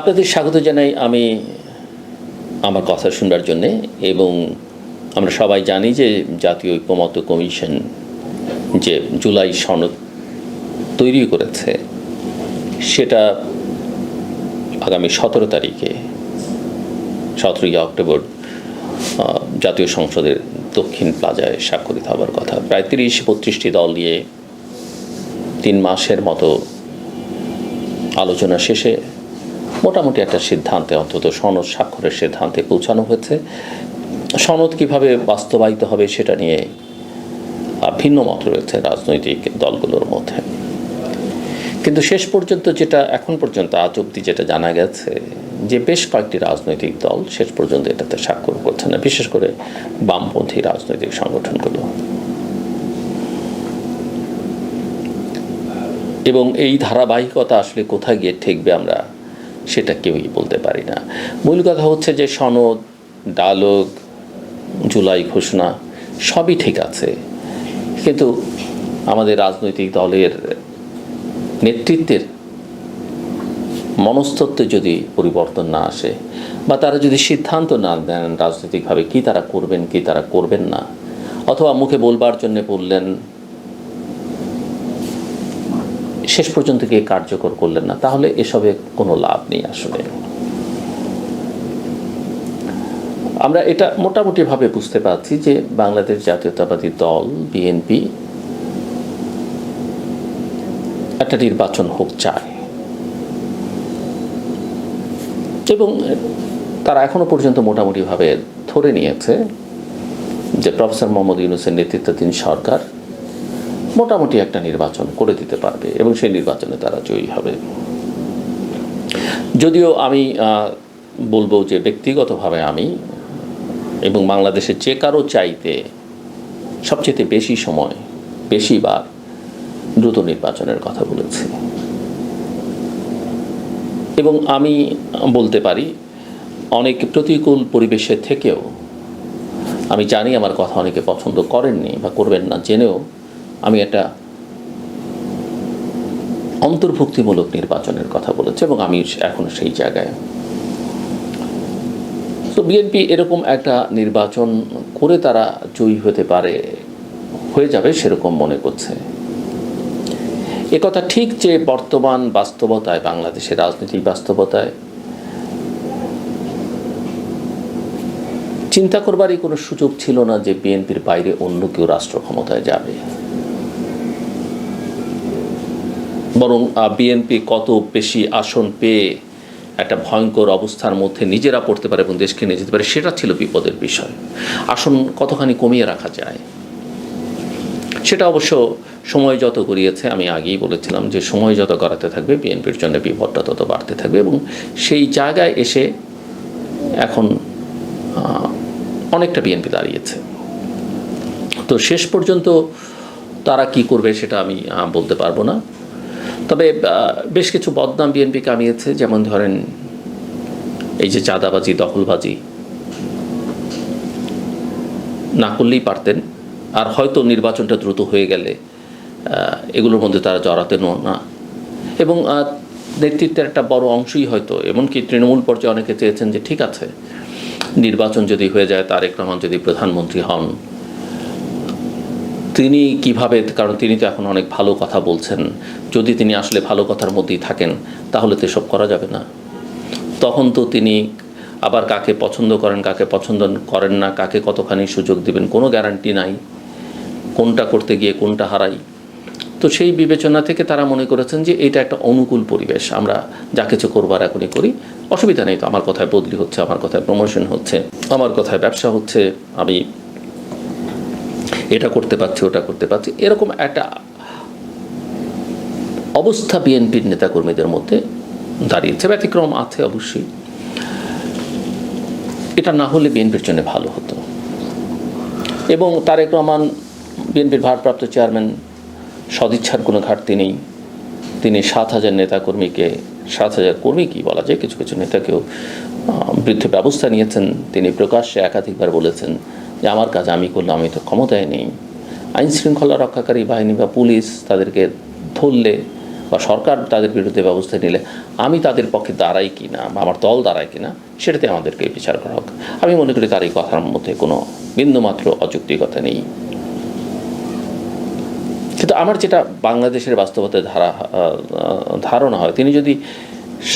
আপনাদের স্বাগত জানাই আমি আমার কথা শুনবার জন্যে এবং আমরা সবাই জানি যে জাতীয় ঐক্যমত কমিশন যে জুলাই সনদ তৈরি করেছে, সেটা আগামী সতেরো তারিখে, সতেরোই অক্টোবর জাতীয় সংসদের দক্ষিণ প্লাজায় স্বাক্ষরিত হবার কথা। প্রায় তিরিশ বত্রিশটি দল নিয়ে তিন মাসের মতো আলোচনা শেষে মোটামুটি একটা সিদ্ধান্তে অন্তত সনদ স্বাক্ষরের সিদ্ধান্তে পৌঁছানো হয়েছে। সনদ কীভাবে বাস্তবায়িত হবে সেটা নিয়ে ভিন্ন মত রয়েছে রাজনৈতিক দলগুলোর মধ্যে। কিন্তু শেষ পর্যন্ত যেটা এখন পর্যন্ত আজ অব্দি যেটা জানা গেছে, যে বেশ কয়েকটি রাজনৈতিক দল শেষ পর্যন্ত এটাতে স্বাক্ষর করছে না, বিশেষ করে বামপন্থী রাজনৈতিক সংগঠনগুলো। এবং এই ধারাবাহিকতা আসলে কোথায় গিয়ে ঠেকবে আমরা সেটা কেউই বলতে পারি না। মূল কথা হচ্ছে যে সনদ, ডায়লগ, জুলাই ঘোষণা সবই ঠিক আছে। কিন্তু আমাদের রাজনৈতিক দলের নেতৃত্বের মনস্তত্ত্বে যদি পরিবর্তন না আসে বা তারা যদি সিদ্ধান্ত না দেন রাজনৈতিকভাবে কি তারা করবেন, কি তারা করবেন না, অথবা মুখে বলবার জন্য বললেন শেষ পর্যন্ত গিয়ে কার্যকর করলেন না, তাহলে এসবে কোনো লাভ নেই আসলে। আমরা এটা মোটামুটিভাবে বুঝতে পারছি যে বাংলাদেশ জাতীয়তাবাদী দল, বিএনপি, একটা নির্বাচন হোক চায়। এবং তারা এখনও পর্যন্ত মোটামুটিভাবে ধরে নিয়েছে যে প্রফেসর মোহাম্মদ ইউনুসের নেতৃত্বাধীন সরকার মোটামুটি একটা নির্বাচন করে দিতে পারবে এবং সেই নির্বাচনে তারা জয়ী হবে। যদিও আমি বলব যে ব্যক্তিগতভাবে আমি এবং বাংলাদেশের যে কারও চাইতে সবচেয়ে বেশি সময় বেশিবার দ্রুত নির্বাচনের কথা বলেছি। এবং আমি বলতে পারি, অনেক প্রতিকূল পরিবেশের থেকেও, আমি জানি আমার কথা অনেকে পছন্দ করেননি বা করবেন না, জেনেও আমি একটা অন্তর্ভুক্তিমূলক নির্বাচনের কথা বলেছি এবং আমি এখন সেই জায়গায়। তো বিএনপি এরকম একটা নির্বাচন করে তারা জয়ী হতে পারে, হয়ে যাবে সেরকম মনে করছে। একথা ঠিক যে বর্তমান বাস্তবতায়, বাংলাদেশের রাজনৈতিক বাস্তবতায় চিন্তা করবারই কোনো সুযোগ ছিল না যে বিএনপির বাইরে অন্য কেউ রাষ্ট্র ক্ষমতায় যাবে। বরং বিএনপি কত বেশি আসন পেয়ে একটা ভয়ঙ্কর অবস্থার মধ্যে নিজেরা পড়তে পারে এবং দেশকে নিয়ে যেতে পারে, সেটা ছিল বিপদের বিষয়। আসন কতখানি কমিয়ে রাখা যায়, সেটা অবশ্য সময় যত গড়িয়েছে, আমি আগেই বলেছিলাম যে সময় যত গড়াতে থাকবে, বিএনপির জন্য বিপদটা তত বাড়তে থাকবে এবং সেই জায়গায় এসে এখন অনেকটা বিএনপি দাঁড়িয়েছে। তো শেষ পর্যন্ত তারা কি করবে সেটা আমি বলতে পারব না। তবে বেশ কিছু বদনাম বিএনপি কামিয়েছে, যেমন ধরেন এই যে চাঁদাবাজি, দখলবাজি। না করলেই পারতেন, আর হয়তো নির্বাচনটা দ্রুত হয়ে গেলে এগুলোর মধ্যে তারা জড়াতেন না এবং নেতৃত্বের একটা বড় অংশই হয়তো, এমনকি তৃণমূল পর্যায়ে অনেকে চেয়েছেন যে, ঠিক আছে, নির্বাচন যদি হয়ে যায়, তারেক রহমান যদি প্রধানমন্ত্রী হন তিনি কীভাবে, কারণ তিনি তো এখন অনেক ভালো কথা বলছেন, যদি তিনি আসলে ভালো কথার মধ্যেই থাকেন, তাহলে তো এসব করা যাবে না। তখন তো তিনি আবার কাকে পছন্দ করেন, কাকে পছন্দ করেন না, কাকে কতখানি সুযোগ দিবেন, কোনো গ্যারান্টি নাই, কোনটা করতে গিয়ে কোনটা হারাই। তো সেই বিবেচনা থেকে তারা মনে করেছেন যে এটা একটা অনুকূল পরিবেশ, আমরা যা কিছু করবার এখনই করি, অসুবিধা নেই তো, আমার কথায় বদলি হচ্ছে, আমার কথায় প্রমোশন হচ্ছে, আমার কথায় ব্যবসা হচ্ছে, আমি এটা করতে পারছি ওটা করতে পারছি। এরকম একটা অবস্থা বিএনপির নেতাকর্মীদের মধ্যে দাঁড়িয়েছে। ব্যতিক্রম আছে অবশ্যই। এটা না হলে বিএনপির জন্য ভালো হতো। এবং তারেক রহমান বিএনপির ভারপ্রাপ্ত চেয়ারম্যান সদিচ্ছার কোনো ঘাটতি নেই। তিনি সাত হাজার নেতাকর্মীকে সাত হাজার কর্মী কি বলা যায় কিছু কিছু নেতাকেও আহ, বিরুদ্ধে ব্যবস্থা নিয়েছেন। তিনি প্রকাশ্যে একাধিকবার বলেছেন যে আমার কাজ আমি করলে আমি তো ক্ষমতায় নেই। আইন শৃঙ্খলা রক্ষাকারী বাহিনী বা পুলিশ তাদেরকে ধরলে বা সরকার তাদের বিরুদ্ধে ব্যবস্থা নিলে আমি তাদের পক্ষে দাঁড়াই কি না বা আমার দল দাঁড়ায় কি না সেটাতে আমাদেরকে বিচার করা হোক। আমি মনে করি তার এই কথার মধ্যে কোনো বিন্দুমাত্র অযৌক্তিকতা নেই। কিন্তু আমার যেটা বাংলাদেশের বাস্তবতায় ধারা ধারণা হয়, তিনি যদি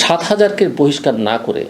সাত হাজারকে বহিষ্কার না করে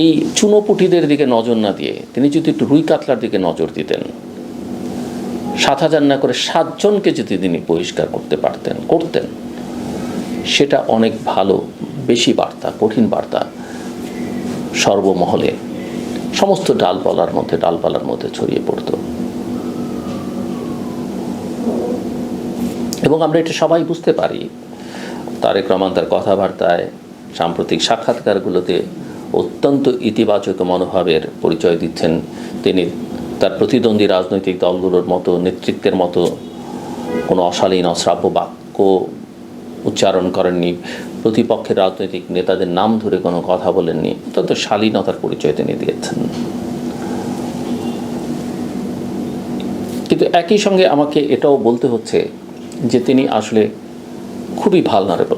এই চুনোপুটিদের দিকে নজর না দিয়ে তিনি যদি একটু রুই কাতলার দিকে নজর দিতেন, সাত হাজার না করে সাতজনকে যদি তিনি বহিষ্কার করতে পারতেন, করতেন, সেটা অনেক ভালো, বেশি বার্তা, কঠিন বার্তা সর্বমহলে সমস্ত ডালপালার মধ্যে ডালপালার মধ্যে ছড়িয়ে পড়তো। এবং আমরা এটা সবাই বুঝতে পারি। তারেক রহমান তার কথাবার্তায় সাম্প্রতিক সাক্ষাৎকারগুলোতে অত্যন্ত ইতিবাচক মনোভাবের পরিচয় দিচ্ছেন তিনি। তার প্রতিদ্বন্দ্বী রাজনৈতিক দলগুলোর মতো, নেতৃত্বের মতো কোনো অশালীন, অশ্রাব্য বাক্য উচ্চারণ করেননি। প্রতিপক্ষের রাজনৈতিক নেতাদের নাম ধরে কোনো কথা বলেননি। অত্যন্ত শালীনতার পরিচয় তিনি দিয়েছেন। কিন্তু একই সঙ্গে আমাকে এটাও বলতে হচ্ছে যে তিনি আসলে খুবই ভালো ভালনারেবল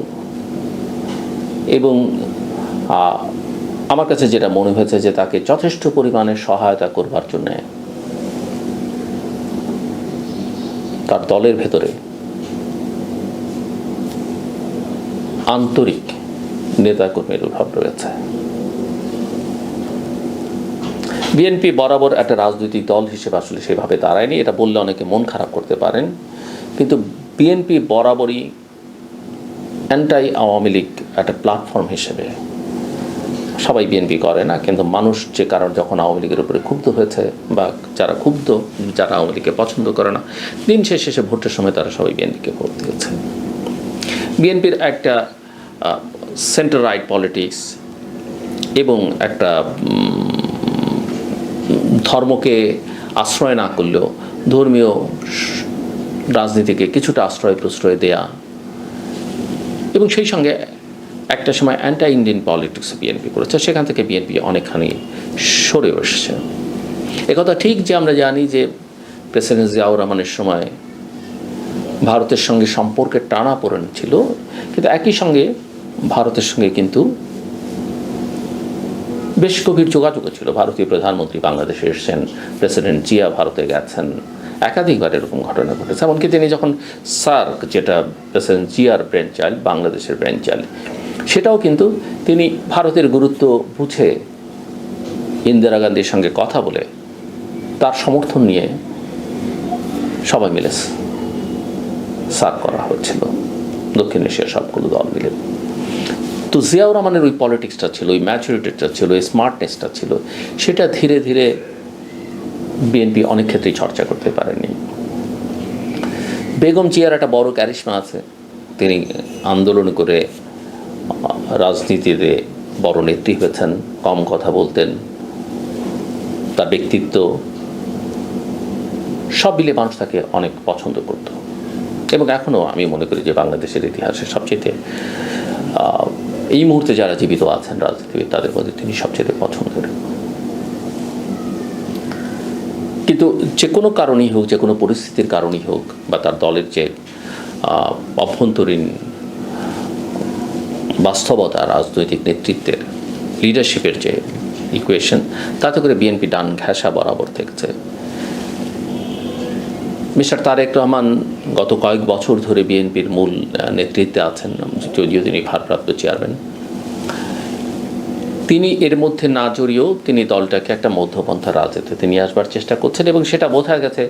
এবং আমার কাছে যেটা মনে হয়েছে যে তাকে যথেষ্ট পরিমাণে সহায়তা করবার জন্যে তার দলের ভেতরে আন্তরিক নেতাকর্মীর অভাব রয়েছে। বিএনপি বরাবর একটা রাজনৈতিক দল হিসেবে আসলে সেভাবে দাঁড়ায়নি, এটা বললে অনেকে মন খারাপ করতে পারেন। কিন্তু বিএনপি বরাবরই অ্যান্টাই আওয়ামী লীগ একটা প্ল্যাটফর্ম হিসেবে সবাই বিএনপি করে না, কিন্তু মানুষ যে কারণ যখন আওয়ামী লীগের উপরে ক্ষুব্ধ হয়েছে বা যারা ক্ষুব্ধ, যারা আওয়ামী লীগকে পছন্দ করে না, দিন শেষে শেষে ভোটের সময় তারা সবাই বিএনপিকে ভোট দিয়েছে। বিএনপির একটা সেন্টার রাইট পলিটিক্স এবং একটা ধর্মকে আশ্রয় না করলেও ধর্মীয় রাজনীতিকে কিছুটা আশ্রয় প্রশ্রয় দেয়া এবং সেই সঙ্গে একটা সময় অ্যান্টি ইন্ডিয়ান পলিটিক্স বিএনপি করেছে সেখান থেকে বিএনপি অনেকখানি সরে এসছে। একথা ঠিক যে আমরা জানি যে প্রেসিডেন্ট জিয়াউর রহমানের সময় ভারতের সঙ্গে সম্পর্কের টানা পড়েন ছিল, কিন্তু একই সঙ্গে ভারতের সঙ্গে কিন্তু বেশ গভীর যোগাযোগও ছিল। ভারতীয় প্রধানমন্ত্রী বাংলাদেশে এসেছেন, প্রেসিডেন্ট জিয়া ভারতে গেছেন। একাধিকবার এরকম ঘটনা ঘটেছে। এমনকি তিনি যখন সার্ক, যেটা প্রেসিডেন্ট জিয়ার ব্রেন চাইল্ড বাংলাদেশের ব্রেন চাইল্ড সেটাও কিন্তু তিনি ভারতের গুরুত্ব বুঝে ইন্দিরা গান্ধীর সঙ্গে কথা বলে তার সমর্থন নিয়ে সবাই মিলে সার্ক করা হচ্ছিল। দক্ষিণ এশিয়ার সবগুলো দল মিলে। তো জিয়াউর রহমানের ওই পলিটিক্সটা ছিল, ওই ম্যাচুরিটিটা ছিল, ওই স্মার্টনেসটা ছিল, সেটা ধীরে ধীরে বিএনপি অনেক ক্ষেত্রেই চর্চা করতে পারেনি। বেগম জিয়ার একটা বড় ক্যারিশমা আছে। তিনি আন্দোলন করে রাজনীতিতে বড় নেত্রী হয়েছেন, কম কথা বলতেন। তার ব্যক্তিত্ব সব মিলে মানুষ তাকে অনেক পছন্দ করত। এবং এখনও আমি মনে করি যে বাংলাদেশের ইতিহাসে সবচেয়ে এই মুহূর্তে যারা জীবিত আছেন রাজনীতিবিদ, তাদের মধ্যে তিনি সবচেয়ে পছন্দের। কিন্তু যে কোনো কারণেই হোক, যে কোনো পরিস্থিতির কারণেই হোক বা তার দলের যে অভ্যন্তরীণ বাস্তবতা, রাজনৈতিক নেতৃত্বের লিডারশিপের যে ইকুয়েশন তাতে করে বিএনপি ডান ঘেঁষা বরাবর থেকেছে মিস্টার তারেক রহমান গত কয়েক বছর ধরে বিএনপির মূল নেতৃত্বে আছেন, যদিও তিনি ভারপ্রাপ্ত চেয়ারম্যান তিনি এর মধ্যে না জড়িয়েও তিনি দলটাকে একটা মধ্যপন্থা রাজনীতিতে নিয়ে আসবার চেষ্টা করছেন এবং সেটা বোঝা গেছে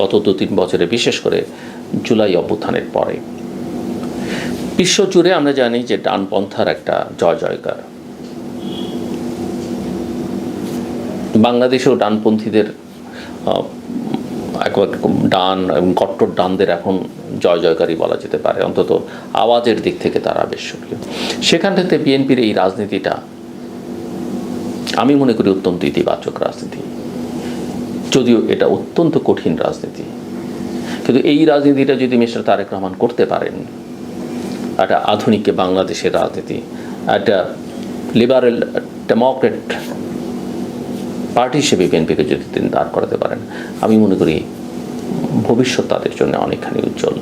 গত দু তিন বছরে, বিশেষ করে জুলাই অভ্যুত্থানের পরে। বিশ্বজুড়ে আমরা জানি যে ডানপন্থার একটা জয় জয়কার। বাংলাদেশেও ডানপন্থীদের ডান এবং কট্টর ডানদের এখন জয় জয়কারী বলা যেতে পারে। অন্তত আওয়াজের দিক থেকে তারা বেশ সক্রিয়। সেখান থেকে বিএনপির এই রাজনীতিটা আমি মনে করি অত্যন্ত ইতিবাচক রাজনীতি। যদিও এটা অত্যন্ত কঠিন রাজনীতি। কিন্তু এই রাজনীতিটা যদি মিস্টার তারেক রহমান করতে পারেন একটা আধুনিক বাংলাদেশের রাজনীতি, একটা লিবারেল ডেমোক্রেট পার্টি হিসেবে বিএনপিকে যদি তিনি দাঁড় করাতে পারেন, আমি মনে করি ভবিষ্যৎ তাদের জন্য অনেকখানি উজ্জ্বল।